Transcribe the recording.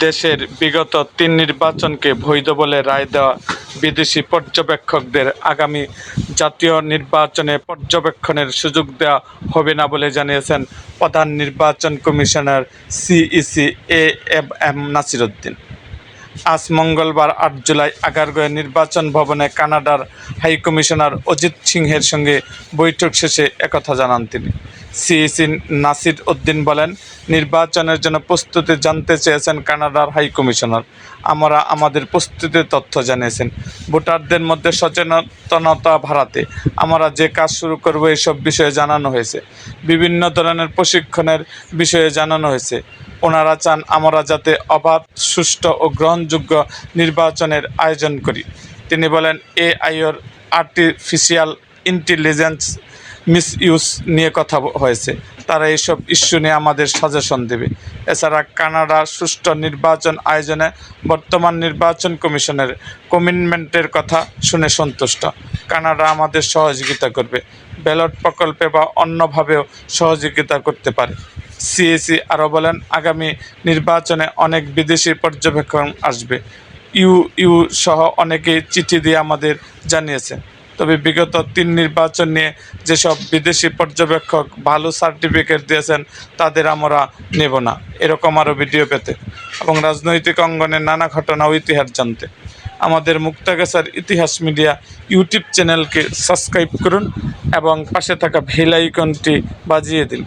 দেশের বিগত তিন নির্বাচনকে বৈধ বলে রায় দেওয়া বিদেশি পর্যবেক্ষকদের আগামী জাতীয় নির্বাচনে পর্যবেক্ষণের সুযোগ দেওয়া হবে না বলে জানিয়েছেন প্রধান নির্বাচন commissioner CEC A M M Nasir Uddin আজ মঙ্গলবার আট জুলাই আগারগাঁও নির্বাচন ভবনে কানাডার হাইকমিশনার অজিত সিংহের সঙ্গে বৈঠক শেষে একথা জানান তিনি। সিইসি নাসির উদ্দিন বলেন, নির্বাচনের জন্য প্রস্তুতি জানতে চেয়েছেন কানাডার হাইকমিশনার আমরা আমাদের প্রস্তুতির তথ্য জানিয়েছেন, ভোটারদের মধ্যে সচেতনতা বাড়াতে। আমরা যে কাজ শুরু করব, এসব বিষয়ে জানানো হয়েছে। বিভিন্ন ধরনের প্রশিক্ষণের বিষয়ে জানানো হয়েছে। ওনারা চান আমরা যাতে অবাধ, সুষ্ঠু ও গ্রহণযোগ্য নির্বাচনের আয়োজন করি। তিনি বলেন, এআইওর আর্টিফিশিয়াল ইন্টেলিজেন্স মিস ইউজ নিয়ে কথা হয়েছে। তারা এইসব ইস্যু নিয়ে আমাদের সাজেশন দেবে। এছাড়া কানাডা সুষ্ঠু নির্বাচন আয়োজনে বর্তমান নির্বাচন কমিশনের কমিটমেন্টের কথা শুনে সন্তুষ্ট। কানাডা আমাদের সহযোগিতা করবে। ব্যালট প্রকল্পে বা অন্যভাবেও সহযোগিতা করতে পারে। সিএসি আরও বলেন, আগামী নির্বাচনে অনেক বিদেশি পর্যবেক্ষণ আসবে। ইউ ইউ সহ অনেকেই চিঠি দিয়ে আমাদের জানিয়েছে তবে বিগত তিন নির্বাচন নিয়ে যেসব বিদেশি পর্যবেক্ষক ভালো সার্টিফিকেট দিয়েছেন, তাদের আমরা নেব না। এরকম আরও ভিডিও পেতে। এবং রাজনৈতিক অঙ্গনে নানা ঘটনা ও ইতিহাস জানতে। আমাদের মুক্তাগাছার ইতিহাস মিডিয়া ইউটিউব চ্যানেলকে সাবস্ক্রাইব করুন এবং পাশে থাকা ভেলাইকনটি বাজিয়ে দিন।